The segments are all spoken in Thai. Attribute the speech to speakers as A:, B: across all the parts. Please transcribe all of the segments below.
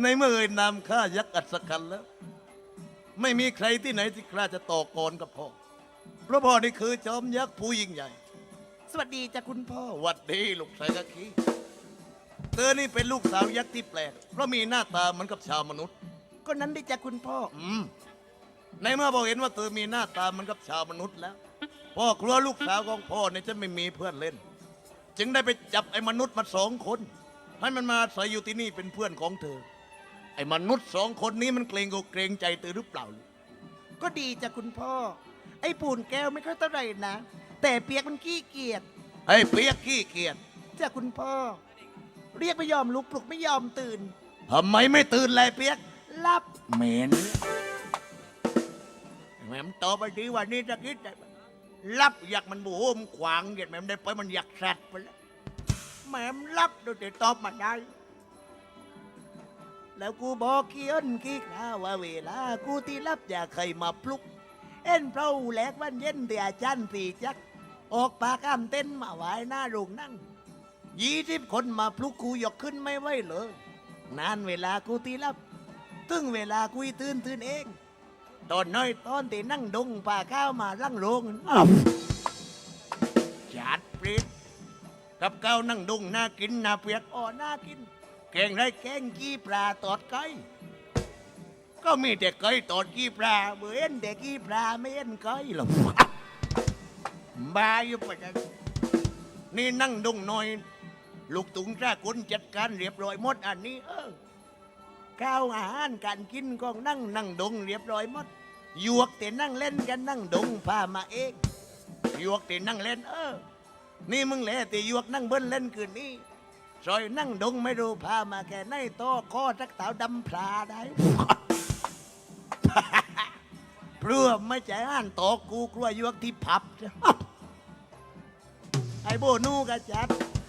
A: ในเมื่อเอ่ยนามข้ายักษ์อัศกันแล้ว ไม่มีใครที่ไหนที่กล้าจะต่อกรกับพ่อเพราะพ่อนี่คือจอมยักษ์ผู้ยิ่งใหญ่ สวัสดีจ้ะคุณพ่อหวัดดีลูกชายกะคีเธอนี่เป็นลูกสาวยักษ์ที่แปลก เพราะมีหน้าตาเหมือนกับชาวมนุษย์
B: ก็นั้นได้จ้ะคุณพ่อ
A: อืมในเมื่อพ่อเห็นว่าเธอมีหน้าตาเหมือนกับชาวมนุษย์แล้ว พ่อกลัวลูกสาวของพ่อเนี่ยจะไม่มีเพื่อนเล่น จึงได้ไปจับไอ้มนุษย์มาสองคน ให้มันมาอาศัยอยู่ที่นี่เป็นเพื่อนของเธอ ไอ้มนุษย์สองคนนี้มันเกรงอกเกรงใจเธอหรือเปล่าลูก
B: ก็ดีจ้ะคุณพ่อ ไอ้ปูนแก้วไม่ค่อยเท่าไหร่นะ แต่เปียกมันขี้เกียจ
A: ไอ้เปียกขี้เกียจ
B: จ้ะคุณพ่อ เรียกไม่ยอมลุกปลุกไม่ยอมตื่น
A: ทำไมไม่ตื่นเลยเปียก
B: หลับ
A: เหม็นแม่มตอบไปดีว่านี่จะคิดได้ปะรับอยากมันบูโหมขวางอยากแม่มได้ไปมันอยากสัตว์ไปแล้ว แม่มรับโดยแต่ตอบมาได้
B: แล้วกูบอกขี้อ้นขี้ขลาว่าเวลา กูที่รับอย่าเคยมาปลุก เอ็นเพราแหลกวันเย็นเตียจันปีจัก ออกปากอ้ามเต้นมาไหวหน้าโรงนั่งยี่สิบคนมาปลุกกูยกขึ้นไม่ไหวเลยนานเวลากูตีรับตึงเวลากุยตื่นตื่นเอง ตอนน้อยตอนที่นั่งดงป่าข้าวมาลั่งโรงอ้าว
A: กับเก้าวนั่งดุงน่ากินน่าเปียก
B: อ๋อน่ากิน
A: แกงไรแกงกี้ปลาตอดไก่ก็มีแต่ไก่ตอดกี้ปลา
B: เบื่อเอ็นเด็กกี้ปลาไม่เอ็นก้อยหรอก
A: บ้าอยู่ปะจ๊ะนี่นั่งดุงหน่อย ลูกตุงจ้ากุนจัดการเรียบร้อยหมดอันนี้ เออ
B: ข้าวอาหารการกินก็นั่งนั่งดงเรียบร้อยหมดหยวกแต่นั่งเล่นกันนั่งดงพามาเอง
A: ยวกตีนั่งเล่น
B: เออ นี่มึงแหละต่หยวกนั่งเบิ้ลเล่นคืนนี้ซอยนั่งดงไม่รู้พามาแค่ไหนโตอข้อจักเต่าดำพลาได้ เพื่อไม่ใจอ่านโตอกูกลัวยวกที่ผับจ้ะไอ้โบนูกะจัด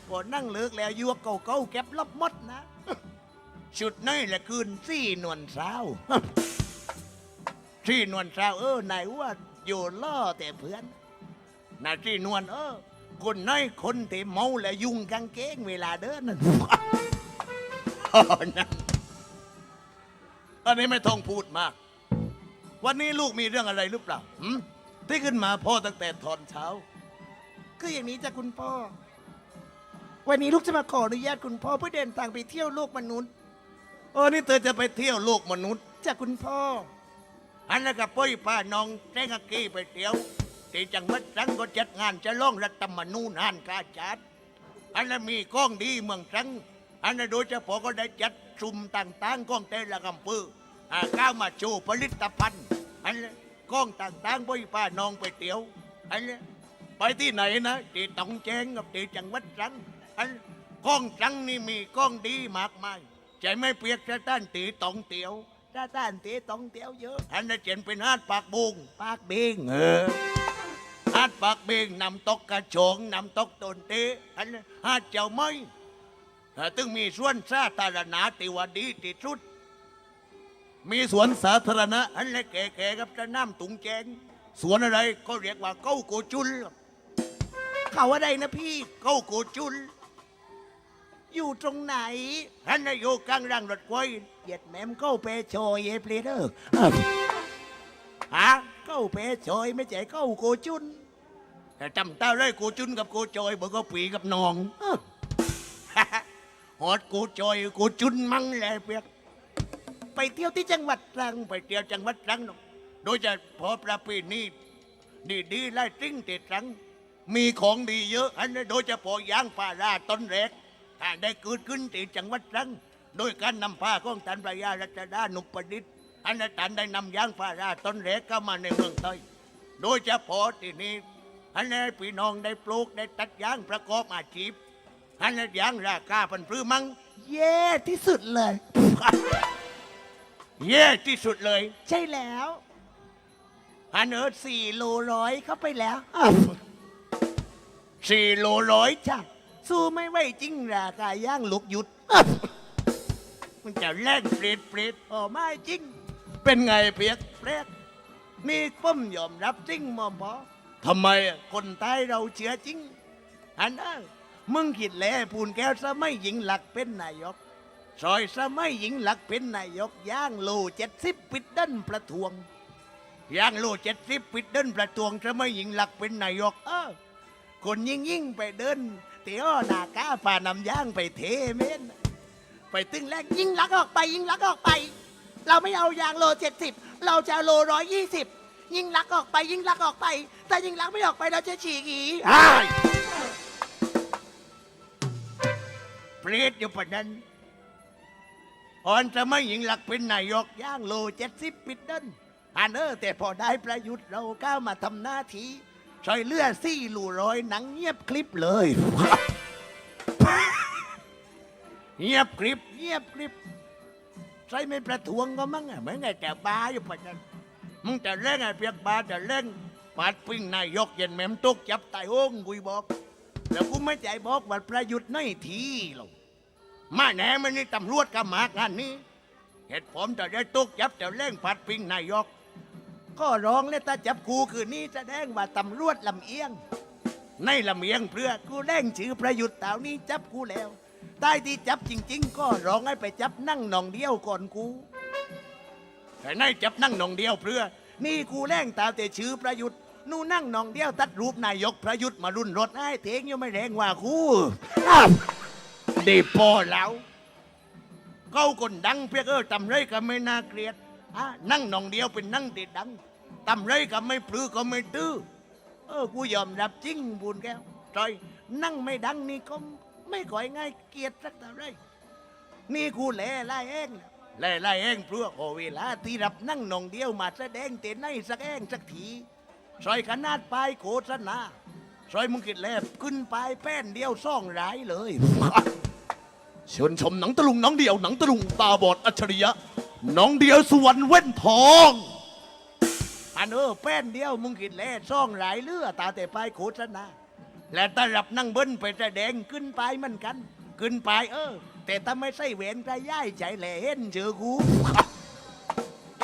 B: ก่อนนั่งเลิกแล้วยวกเก่าๆเก็บลบหมดนะ
A: ชุดนี่แหละคืน
B: สี่นวลสาว ที่นวลสาวเออไหนว่าอยู่ล่อแต่เพื่อนนาที่นวลเออ คนน้อยคนที่เมาและยุ่งกางเกงเวลาเดินนั่น
A: นะอันนี้ไม่ต้องพูดมาก วันนี้ลูกมีเรื่องอะไรหรือเปล่าหืมที่ขึ้นมาพ่อตั้งแต่ตอนเช้า
B: คืออย่างนี้จ้ะคุณพ่อ วันนี้ลูกจะมาขออนุญาตคุณพ่อเพื่อเดินทางไปเที่ยวโลกมนุษย์
A: เออนี่เธอจะไปเที่ยวโลกมนุษย์
B: จ้ะคุณพ่อ
A: อันนั้นกับป้อยป้าน้องแจ้งอากี้ไปเที่ยว ที่จังหวัดตรังก็จัดงานจะล่องรัฐธรรมนูญหานกาจัดอันนั้นมีกล้องดีเมืองตรังอันนั้นโดยเฉพาะก็ได้จัดชุมต่างๆกล้องแต่ละอำเภออ่าก้าวมาโชว์ผลิตภัณฑ์อันนั้นกล้องต่างๆป้อยป้าน้องไปเที่ยวอันนั้นไปที่ไหนนะที่ตองแจงกับที่จังหวัดตรังอันกล้องตรังนี่มีกล้องดีมากมายใจไม่เปียกจะต้านตีตองเตียว
B: ถ้าต้านเตะต้องเตียวเย อะ
A: อันนั้นเจนเป็นฮาดปาก
B: เบง
A: เออฮาดปากเบงนำตกกระโฉงนำตกตนเตะอันนั้นฮาดเจ้าไม้อ่าตึงมีส่วนสาธารณะติวดีที่สุดมีสวนสาธารณะอันนั้นแก่ๆกับจะน้ำตุงแจงสวนอะไรก็เรียกว่าเก้าโกจุล
B: เขาว่าใดนะพี่
A: เก้าโกจุล
B: อยู่ตรงไหน
A: อันนั้นอยู่กลางรางรถไฟ
B: เหยียดแหมมเข้าเปโชยเอเพลเดอร์
A: ฮะ
B: เข้าเปโชยไม่ใช่เข้าโกจุน
A: แต่จำตาเลยโกจุนกับโกจอยบอกก็ปีกับน้อง
B: เอ้อ
A: หอดกูจอยกูจุนมั่งแหละเปียก
B: ไปเที่ยวที่จังหวัดตรัง
A: ไปเที่ยวจังหวัดตรังเนอะโดยจะพอประเพณีดีดีไล่ติ้งติดตรัง มีของดีเยอะอันนี้โดยเฉพาะยางพาราต้นแรกถ้าได้เกิดขึ้นที่จังหวัดตรัง โดยการนำผ้าของตันพรยารัชดานุประดิษฐ์อันนั้นตันได้นำยางพาราต้นแรกเข้ามาในเมืองไทยโดยเฉพาะที่นี้ อันนี้พี่น้องได้ปลูกได้ตัดยางประกอบอาชีพอันนี้ยางราคาพันพื้มัง
B: เย่ที่สุดเลย
A: เย่ที่สุดเลย
B: ใช่แล้ว
A: อันเออ
B: สี่โลร้อยเข้าไปแล้ว
A: สี่โลร้อย
B: จ้ะสู้ไม่ไหวจริงราคาย่างลูกหยุด
A: มันจะแลกเปรตเปรต
B: อ๋อไม่จริง
A: เป็นไงเปียก
B: แปลกนี่ป้มยอมรับจริงหมอมพอ
A: ทำไม
B: คนใต้เราเชื่อจริงอันนั้นมึงคิดแล้วปูนแก้วสมัยหญิงหลักเป็นนายกซอยสมัยหญิงหลักเป็นนายกย่างโลเจ็ดสิบปิดดันประทวง
A: ย่างโลเจ็ดสิบปิดดินประตวงจะไม่หญิงหลักเป็นนายก
B: เออคนยิ่งยิ่งไปเดินเตียหน้าก้าฝ่านำย่างไปเทเมนไปตึงแรกยิงลักออกไปยิงลักออกไป เราไม่เอายางโลเจ็ดสิบเราจะโลร้อยยี่สิบ ยิงลักออกไป ยิงลักออกไป แต่ยิงลักไม่ออกไปเราจะฉีกอี
A: ไอ้เปรตอยู่ปะนั้นอ่อนจะไม่หญิงหลักเป็นนายก
B: ย่างโลเจ็ดสิบปิดดินอันเออแต่พอได้ประยุทธ์เราก้าวมาทำหน้าที่ซอยเลือดซี่หลูร้อยหนังเงียบคลิปเลย
A: เงียบกริบ
B: เงียบกริบใช่ไม่ประท้วงก็มั้งอะเหมือนไงแต่บ้าอยู่ปะนั้น
A: มึงจะเล่นไอ้เปียกบาจะเล่นปัดปิ้งนายกเย็นแม่มตุกจับไตโอ้งกุยบอก
B: แล้วกูไม่ใจบอกว่าประยุทธ์ในทีหรอก
A: มาแหน่มันนี่ตำรวจกับหมากงานนี้ เหตุผมจะได้ตุกจับจะเล่นปัดปิ้งนายก
B: ก็ร้องเลยตาจับกูคืนนี้แสดงว่าตำรวจลำเอียง
A: ในลำเอียงเพื่อ
B: กูแร่งชื่อประยุทธ์เต่านี้จับกูแล้วใต้ที่จับจริง ๆ ก็ร้องให้ไปจับนั่งนองเดียวก่อนกู
A: แต่ในจับนั่งนองเดียวเพื่อ
B: นี่กูแร่งตามแต่ชื่อประยุทธ์นู่นนั่งนองเดียวตัดรูปนายกประยุทธ์มารุ่นรถให้เทงยังไม่แรงว่ากู
A: ดีพอแล้วเขาคนดังเพียกเออตำไรก็ไม่น่าเกลียดอะนั่งนองเดียวเป็นนั่งติดดังตำไรก็ไม่ปลื้อก็ไม่ตื้อ
B: เออกูยอมรับจริงบุญแก้วจอยนั่งไม่ดังนี่ก็ไม่ก่อยง่ายเกลียรติสักเท่าไรนี่กูแหล่ไล่เองนะ
A: ไล่ไล่เองเพื่อ
B: โอเวลาที่รับนั่งนองเดียวมาแสดงเต้นในสักแองสักทีซอยขนาดปลายโฆษณาซอยมึงคิดแลบขึ้นปลายแป้นเดียวซ่องร้ายเลย
A: เชิญชมหนังตะลุงหนังเดียวหนังตะลุงตาบอดอัจฉริยะหนังเดียวสุวรรณเว้นทอง
B: อันเออแป้นเดียวมึงคิดแลซ่องร้ายเลือตาแต่ปลายโฆษณาและตารับนั่งเบิ้นไปแสดงขึ้นไปเหมันกัน ขึ้นไปเออ แต่ถ้าไม่ใส่เวนกระย่ายใจแหล่เห็นเจอกู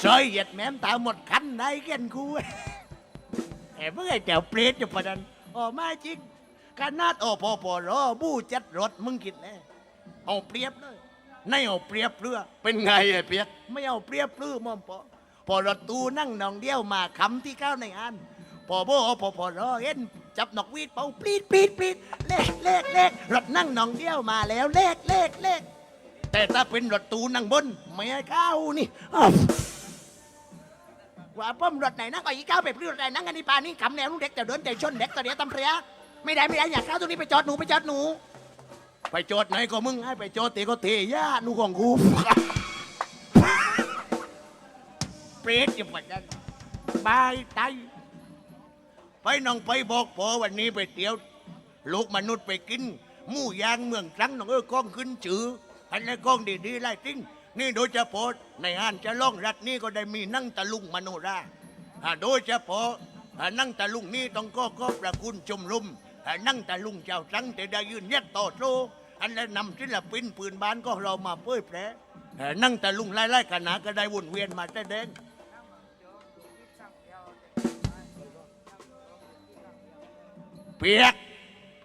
B: ซอยเหยียดแม้มตาหมดคันได้เกันกูแอบเมื่อไงแถวเปรตอยู่ปะนันอ๋อมาจริงขนาดโอพอพอรอบู้จัดรถมึงคิดแล้วเอาเปรียบเลย
A: ในเอาเปรียบเรือ เป็นไงไอ้เปียก
B: ไม่เอาเปรียบปลื้มมอมพอพอรถตู้นั่งหนองเดียวมาคำที่เก้าในอันพอโบอพอพอรอเห็น จับนกวีดเป่าปลีดปลีดปลีดเลขเลขเลขรถนั่งหนองเดียวมาแล้วเลขเลขเลข
A: แต่ถ้าเป็นรถตู้นั่งบน
B: ไม่ให้เข้านี่อ้าวว่าป้อมรถไหนนั่งก็อีก้าวไปปลื้มรถไหนนั่งกันนี่ปานี่คำแนวลูกเด็กแต่เดินแต่ชนเด็กแต่เดียวตำเรียไม่ได้ไม่ได้อยากเข้าตรงนี้ไปจอดหนูไปจอดหนู
A: ไปจทย์ไหนก็มึง
B: ให้ไปจอดเตะก็เทย่าหนูของกู
A: เปรตอยู่ปะนั้นบายไต ไปน้องไปบอกพอวันนี้ไปเที่ยว ลูกมนุษย์ไปกินหมูยางเมืองตรังน้องเออกล้องขึ้นจืออันนี้กล้องดีๆไล่จริงนี่โดยเฉพาะในงานจะล่องรัฐนี่ก็ได้มีนั่งตะลุงมโนราอ่าโดยเฉพาะอ่านั่งตะลุงนี่ต้องก็ก็ประคุณชมรมอ่านั่งตะลุงเจ้าตรังแต่ได้ยืนเย็ดต่อโตอันแล้วนำศิลปินปืนบานก็เรามาเผยแพร่อ่านั่งตะลุงไล่ๆกันหนาก็ได้วนเวียนมาแสดง เปียก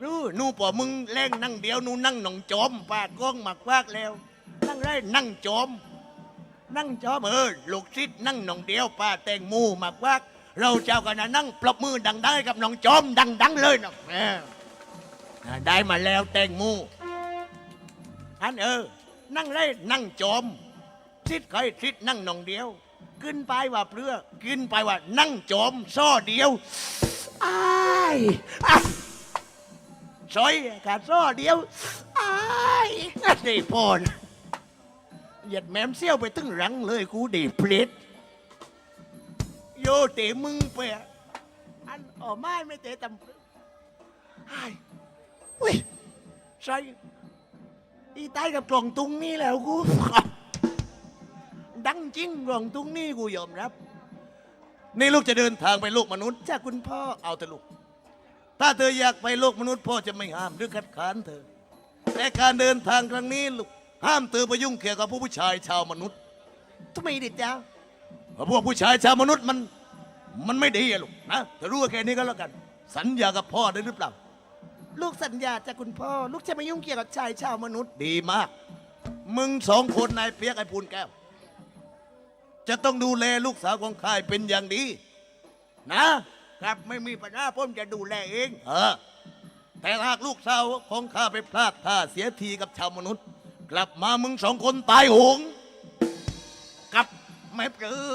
A: รู้นู่ปอมึงเล่งนั่งเดียวนู่นั่งหนองจอมปากก้องหมักวากแล้ว นั่งไรนั่งจอม นั่งจอมเออลูกศิษย์นั่งหนองเดียวป้าแตงมูหมักวากเราเจ้ากันนะนั่งปรบมือดังได้กับหนองจอมดังดังๆเลยนะเอออ่าได้มาแล้วแตงมูอันเออ นั่งไรนั่งจอมศิษย์ใครศิษย์นั่งหนองเดียว ขึ้นไปว่าเพื่อขึ้นไปว่านั่งจอมซ้อเดียว
B: อ้ายอะซอยขาดซ้อเดียวอ้าย
A: ได้พอนเหยียดแหมมเซี่ยวไปตึ้งรังเลยกูดีเพลดโยเตะมึงไปอะ
B: อันออไม่ไม่เตะตำอ้ายอุ้ยใส่อีตายกับกล่องตุงนี่แล้วกู ดังจริงกล่องตุงนี่กูยอมรับ
A: นี่ลูกจะเดินทางไปโลกมนุษย์
B: จากคุณพ่อ
A: เอาเถอะลูก ถ้าเธออยากไปโลกมนุษย์พ่อจะไม่ห้ามหรือคัดค้านเธอ แต่การเดินทางครั้งนี้ลูกห้ามเธอไปยุ่งเกี่ยวกับผู้ผู้ชายชาวมนุษย์
B: ทำไมดิจ้า
A: เพราะพวกผู้ชายชาวมนุษย์มันมันไม่ดีอะลูกนะเธอรู้แค่นี้ก็แล้วกัน สัญญากับพ่อได้หรือเปล่า
B: ลูกสัญญาจากคุณพ่อ ลูกจะไม่ยุ่งเกี่ยวกับชายชาวมนุษย์
A: ดีมาก มึงสองคนนายเปียกไอ้พูนแก้ว จะต้องดูแลลูกสาวของข้าให้เป็นอย่างดีนะ ครับไม่มีปัญหาผมจะดูแลเองเออแต่หากลูกสาวของข้าไปพลาดท่าเสียทีกับชาวมนุษย์ กลับมามึงสองคนตายโหงกับไม่ปรือ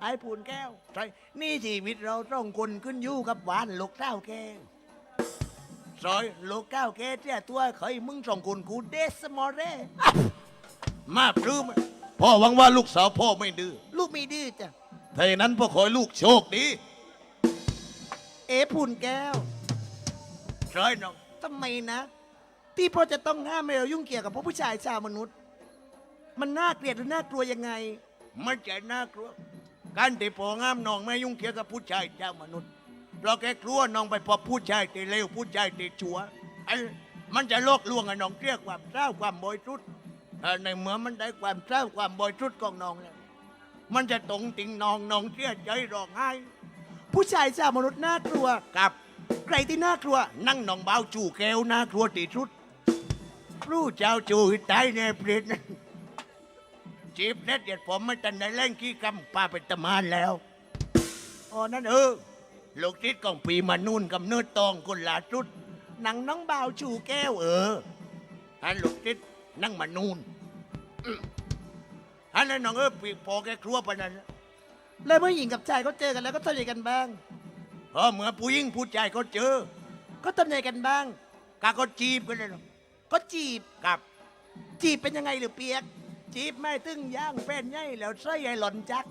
B: ไอ้พูนแก้ว
A: ใช่
B: นี่ชีวิตเราต้องคนขึ้นอยู่กับหวานลูกเต้าแก
A: ซอย
B: ลูกเก้าแกเจ้าตัวเคยมึงสองคนกูเดสมอเร่
A: มาปรือมา พ่อหวังว่าลูกสาวพ่อไม่ดื้อ
B: ลูกมีดื้อจ้ะ
A: ถ้าอย่างนั้นพ่อขอให้ลูกโชคดี
B: เอ๋พูนแก้ว
A: ซอยน้อง
B: ทำไมนะ ที่พ่อจะต้องห้ามไม่เรายุ่งเกี่ยวกับพวกผู้ชายชาวมนุษย์ มันน่าเกลียดหรือน่ากลัวยังไง
A: ไม่ใจน่ากลัว การที่พ่องามน้องไม่ยุ่งเกี่ยวกับผู้ชายเจ้ามนุษย์เพราะแกกลัวน้องไปพบผู้ชายที่เลวผู้ชายที่ชั่วไอ้มันจะโลกลวงไอ้น้องเกลียกความเศร้าความบอยชุด เอ่อในเมื่อมันได้ความเศร้าความบอยชุดของน้องแล้วมันจะตรงติงน้องน้องเสียใจร้องไห้
B: ผู้ชายชาวมนุษย์น่ากลัว
A: กับ
B: ใครที่น่ากลัว
A: นั่งน้องเบาจู่แก้วน่ากลัวที่สุดรู้เจ้าจู่ให้ตายในเปรตนั้นจีบเน็ดเด็ดผมไม่ตันในเล่งขี้กำป้าเป็นตำมานแล้วอ๋อนั่นเออลูกทิศของปีมานุ่นกับเนื้อตองคนลาสุด
B: หนังน้องบ่าวชูแก้ว
A: เอออันลูกทิศนั่งมานูน อืมอันนั้นน้องเออปีพอแกครัวปะนั้น
B: แล้วเมื่อหญิงกับชายเขาเจอกันแล้วก็ทำยังไงกันบ้าง
A: พอเมื่อผู้หญิงผู้ชายเขาเจอ
B: ก็ทำยังไงกันบ้าง
A: กาก็จีบกันเลยเนาะ
B: ก็จีบ
A: กับ
B: จีบเป็นยังไงหรือเปียก จีบไม่ตึงย่างแฟนใหญ่แล้วใส่ไอ้หล่อนจัก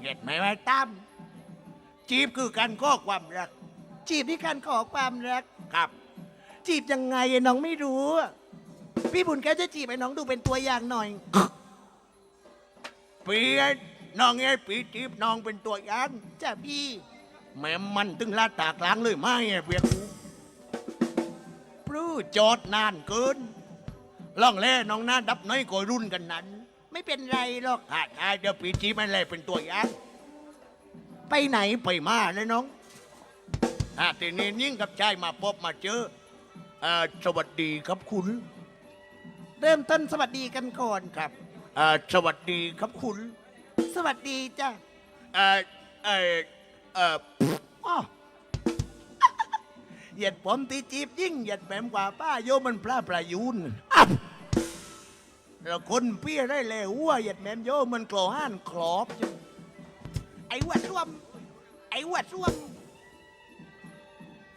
A: เหตุไหมไม่ตามจีบคือการข้อความรัก
B: จีบที่การขอความรัก
A: กับ
B: จีบยังไงไอ้น้องไม่รู้อะ พี่บุญแก้วจะจีบไอ้น้องดูเป็นตัวอย่างหน่อย เปี
A: ไอ้น้องไอ้ปีจีบน้องเป็นตัวอย่าง
B: จ้ะพี่
A: แม่มันตึงลาดตากลางเลยไม่ไอ้เปียกกูปลื้จอดนานเกินล่องแล่น้องหน้าดับน้อยก็รุ่นกันนั้น
B: ไม่เป็นไรหรอก
A: อ่าอ่าเดี๋ยวปีจีบมันเลยเป็นตัวอย่าง
B: ไปไหน
A: ไปมาเลยน้องอาทีนี้ยิ่งกับชายมาพบมาเจออ่าสวัสดีครับคุณ
B: เริ่มต้นสวัสดีกันก่อน
A: ครับอ่าสวัสดีครับคุณ
B: สวัสดีจ้ะ
A: อ่าเออเออ
B: อ้อเหยียดผมตีจีบยิ่งเหยียดแหมมกว่าป้าโยมมันพระประยุนอ้าวแล้วคนเปี้ยได้เลยหัวเหยียดแหมมโยมมันกลอห้านคลอบจ้ะไอ้หัวัดร่วม ไอ้หัวัดร่วม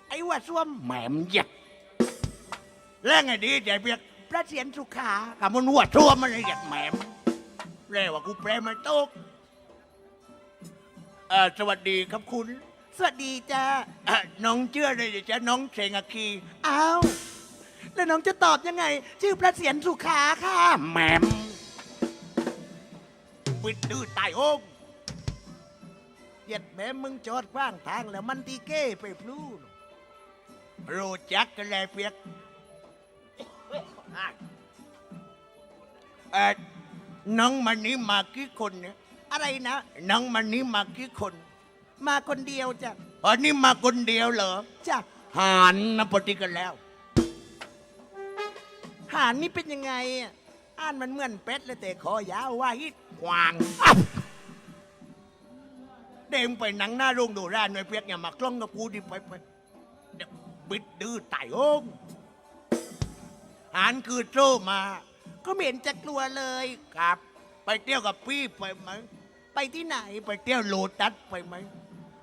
B: ไอ้หัวัดร่วม
A: แหมมเหยัดแล้วไงดีใจเปียก
B: พระเสียรสุขา
A: กับมันหัวทั่วมันเลยเหยัดแหมมเรียกว่ากูแปลมาตกเออสวัสดีครับคุณ
B: สวัสดีจ้า
A: อะน้องเชื่อเลยจะน้องเชงอาคี
B: อ้าวแล้วน้องจะตอบยังไง ชื่อพระเสียรสุขาค่ะ
A: แหมมปิดดื้อตายโอง
B: เหยียดแหมมมึงจอดขว้างทางแล้วมันตีเก้ไปพลูน
A: รู้จักกันเลยเปียก เออน้องมันนี้มากี่คนเนี่ย
B: อะไรนะ
A: น้องมันนี้มากี่คน
B: มาคนเดียวจ้ะ
A: อันนี้มาคนเดียวเหรอ
B: จ้ะ
A: หานนะปฏิกันแล้ว
B: หานนี่เป็นยังไงอะอ่านมันเหมือนเป็ดเลยแต่คอยาวว่าฮิต
A: กวางเด้งไปหนังหน้าโรงดูร้านหน่อยเปียกอย่ามากล้องกับกูดิไปไปเดี๋ยวบิดดื้อตายโอง หานคือโจมา
B: ก็ไม่เห็นจะกลัวเลย
A: ครับ ไปเที่ยวกับพี่ไปไหม
B: ไปที่ไหน
A: ไปเที่ยวโลตัสไปไหม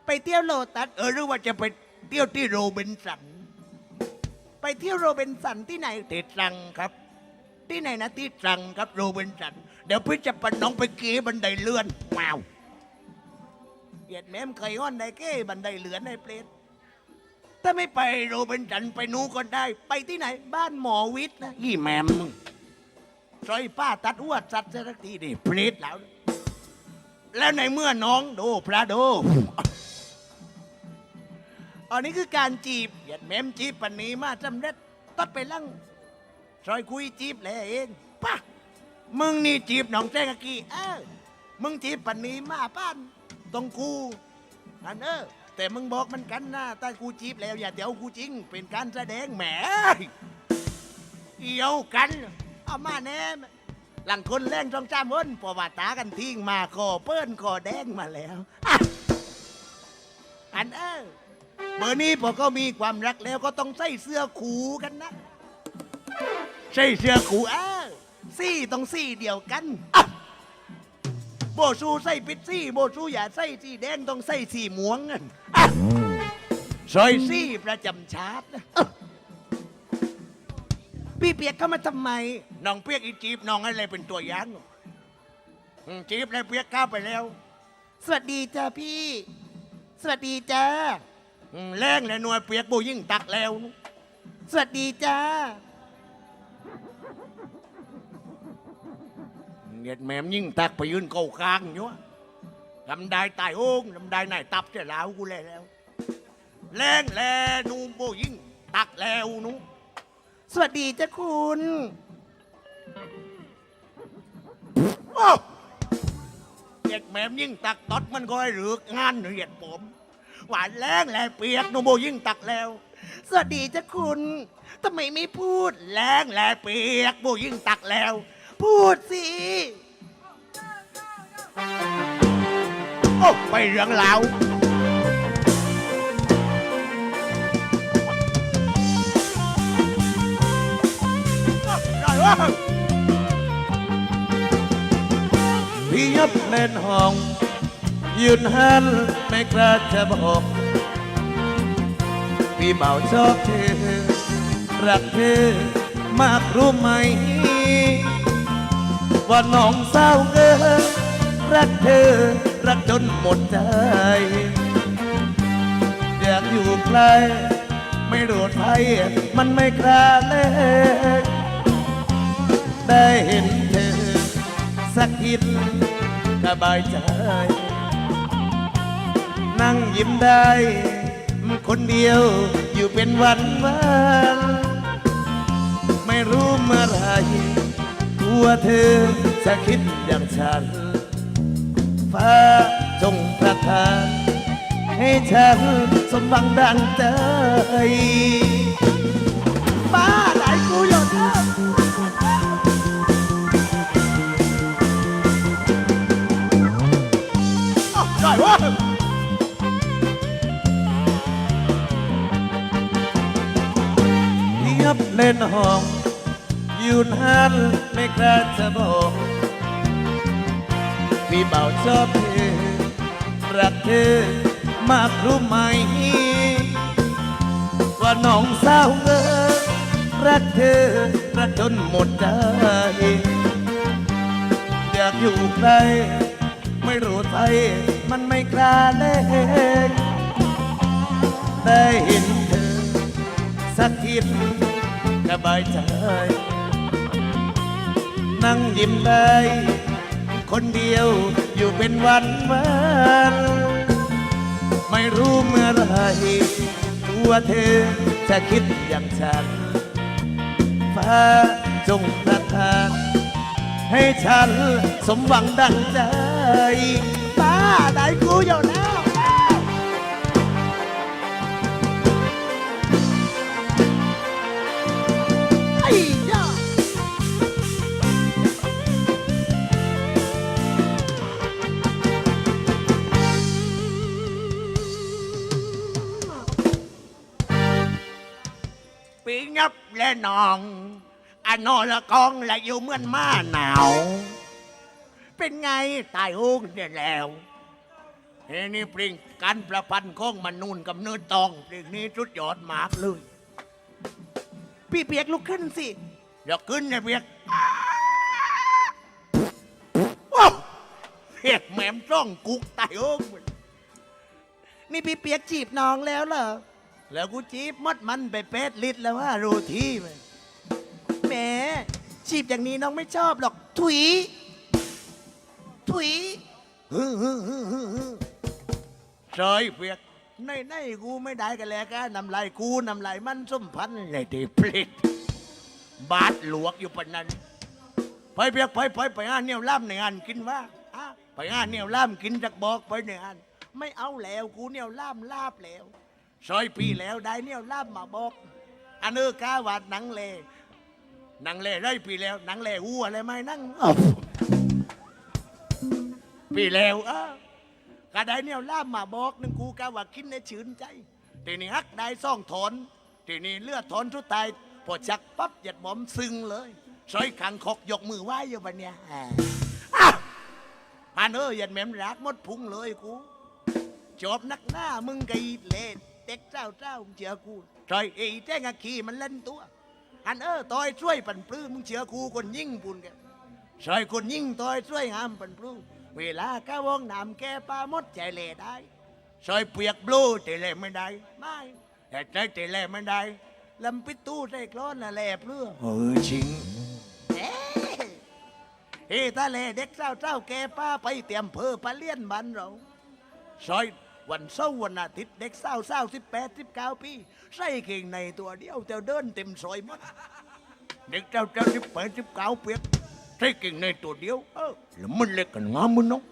B: ไปเที่ยวโลตัส
A: เออหรือว่าจะไปเที่ยวที่โรบินสัน
B: ไปเที่ยวโรเบนสันที่ไหน
A: ที่ตรังครับ
B: ที่ไหนนะ
A: ที่ตรังครับโรบินสัน เดี๋ยวพี่จะปันน้องไปเก๋บันไดเลื่อนว้าว
B: เหยียดแหมมเคยอ้อนได้เก้บันไดเลื่อนในเปรต
A: ถ้าไม่ไปโรบินสันไปนู้นก็ได้
B: ไปที่ไหน บ้านหมอวิทย์นะ
A: ยี่แมมมึง
B: ซอยป้าตัดอ้วดสัตว์สักทีดิ
A: นี่เพลดแล้ว แล้วในเมื่อน้องโดพระโด
B: อันนี้คือการจีบเหยียดแหมมจีบปันนี้มาสำเร็จตัดไปลั่งซอยคุยจีบแหละเองป้า
A: มึงนี่จีบน้องแจ้งกี้
B: เออมึงจีบปันนี้มาป้านตรงกูอันเออ แต่มึงบอกมันกันนะถ้ากูจีบแล้วอย่าเดี๋ยวกูจริง เป็นการแสดงแหม
A: เอี่ยวกัน
B: เอามาแน่หลังคนแรงจ้องจ้ามวนพอว่าตากันทิ้งมาคอเปิ้นคอแดงมาแล้วอะอันเออเบอร์นี้พอก็มีความรักแล้วก็ต้องใส่เสื้อขูกันนะ
A: ใช่เสื้อขู
B: เออซี่ต้องซี่เดียวกันอะ โบซูใส่ปิดซี่โบซูอย่าใส่สีแดงต้องใส่สีม่วงกันอะ
A: ซอย
B: ซี่ประจำชาร์ตนะเอ้าพี่เปียกเข้ามาทำไม
A: น้องเปียกอีจีบน้องอะไรเป็นตัวอย่างอืมจีบแล้วเปียกก้าวไปแล้ว
B: สวัสดีจ้าพี่ สวัสดีจ้า
A: อืมแรงและหน่วยเปียกบูยิ่งตักแล้ว
B: สวัสดีจ้า
A: เงียดแหมมยิ่งตักไปยืนเกาคางอยู่อะทำได้ตายโอ่งทำได้นายตับเสียแล้วกูเลยแล้วแรงแลหนูบูยิ่งตักแล้วหนู
B: สวัสดีจ้าคุณ
A: โอ้เงียดแหมมยิ่งตักตดมันก็ให้หรืองานเหยียดผมหวานแรงแลเปียกหนูบูยิ่งตักแล้ว
B: สวัสดีจ้าคุณทำไมไม่พูด
A: แรงแลเปียกบูยิ่งตักแล้ว
B: พูดสิ
A: โอ้ไปเรื่องราวได้เวะ
C: พี่ยับเล่นห้องยืนหันไม่กล้าจะบอกพี่เบาชอบเธอ รักเธอมากรู้ไหม ว่าน้องสาวเกินรักเธอ รักจนหมดใจอยากอยู่ใกล้ไม่รู้ไทยมันไม่กล้าเล่นได้เห็นเธอ สักทีสบายใจ นั่งยิ้มได้คนเดียวอยู่เป็นวันวัน ไม่รู้เมื่อไห รตัวเธอจะคิดอย่างฉัน ฟ้าจงประทาน ให้ฉันสมหวังดังใจ
B: บ้าไหนกูยู่นะ
A: ได้เวะ
C: เทียบเล่นห้องยืนหัน กล้าจะบอกพี่เบาชอบเธอรักเธอมากรู้ไหม ว่าน้องสาวเงอรักเธอรักจนหมดใจอยากอยู่ใกล้ไม่รู้ไทยมันไม่กล้าเล่นได้เห็นเธอสักทีสบายใจ นั่งยิ้มได้ คนเดียวอยู่เป็นวันวันไม่รู้เมื่อไรตัวเธอจะคิดอย่างฉันฟ้าจงประทานให้ฉันสมหวังดังใจ
B: บ้าไหนกูอยู่นะ
A: ปีงับและนองอันอละกองและอยู่เหมือนม้าหนาว เป็นไงตายโอ้งเนี่ยแล้วเฮนี่ปริงการประพันธ์ของมนูนกับเนื้อตองปริงนี้สุดยอดมากเลย
B: พี่เปียกลุกขึ้นสิ
A: เดี๋ยวขึ้นนะเพียกเพียกแหมมจ้องกุกตายโอ้งหมด
B: นี่พี่เปียกจีบน้องแล้วเหรอ แล้วกูจีบมดมันไปเป็ดลิตรแล้วว่ารูที่มันแหมจีบอย่างนี้น้องไม่ชอบหรอก ถุย ถุย
A: เฉยเพียก
B: ในในกูไม่ได้กันแล้วกันำลายกูนำลายมันส้มพันธุ์
A: ในที่ปลิดบาดหลวกอยู่ปนนั้น ไปเพียกไปไปไปอ่านเนี่ยล่ามในงานกินว่าอะไปอ่านเนี่ยล่ามกินจากบอกไปในงาน
B: ไม่เอาแล้วกูเนี่ยล่ามลาบแล้ว ซอยปีแล้วได้เนี่ยล่ามมาบอกอันเออกาวาดหนังเลหนังเลได้ปีแล้วหนังเลวัวอะไรไหมนั่งอ้าวปีแล้วเออกะได้เนี่ยล่ามมาบอกนึงกูกาว่ากินในชื่นใจทีนี้ฮักได้ซ่องถอนทีนี้เลือดถอนทุกตายพอจักปั๊บหยัดหมอมซึงเลยซอยขังคกยกมือไหว้อยู่บันเนี่ยอ่าอ้าวอันเออหยัดแหม่มรักหมดพุงเลยกูจบนักหน้ามึงกอีเล่ เด็กเจ้าเจ้ามึงเชื่อกูถอยไอ้แจ้งอาคีมันเล่นตัว อันเออต่อยช่วยปันปลื้มมึงเชื่อกูคนยิ่งปุ่นแกช่วยคนยิ่งต่อยช่วยงามปันปลื้มเวลาก้าวงน้ำแกปลามดใจเล่ได้ช่วยเปียกบลูแต่เล่ไม่ได้ไม่แต่ใจแต่เล่ไม่ได้ลำปิดตู้ใส่กล้อนละแล่เพื่อ
A: เออจริง
B: เอ้ยเฮ้ตาเล่เด็กเจ้าเจ้าแกป้าไปเตรียมเพอปลาเลี้ยนบันเราซอย วันเสาร์วันอาทิตย์เด็กเศร้าเศร้าสิบแปดสิบเก้าปีใส่เก่งในตัวเดียวแต่เดินเต็มซอยหมด
A: เด็กเจ้าเจ้าสิบแปดสิบเก้าเปียกใช้เก่งในตัวเดียวเออแล้วมันเล็กกันงามมึงน้อง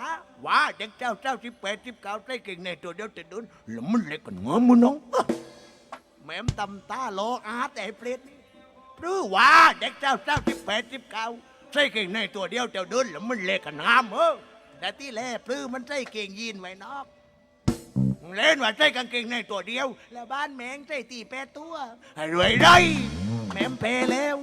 B: ฮะ
A: ว่าเด็กเจ้าเจ้าสิบแปดสิบเก้าใช้เก่งในตัวเดียวแต่เดินแล้วมันเล็กกันงามมึงน้อง
B: แม่มตำตาโลอาแต่เปรตนี่
A: หรือว่าเด็กเจ้าเจ้าสิบแปดสิบเก้าใช้เก่งในตัวเดียวแต่เดินแล้วมันเล็กกันงามเออ
B: แต่ที่แลปลื้มมันใส่เก่งยีนไว้นอก
A: เล่นว่าใช้กางเกงในตัวเดียว
B: แล้วบ้านแมงใส่ตีแปดตัว
A: ให้รวยได้
B: แม่มเพแล้ว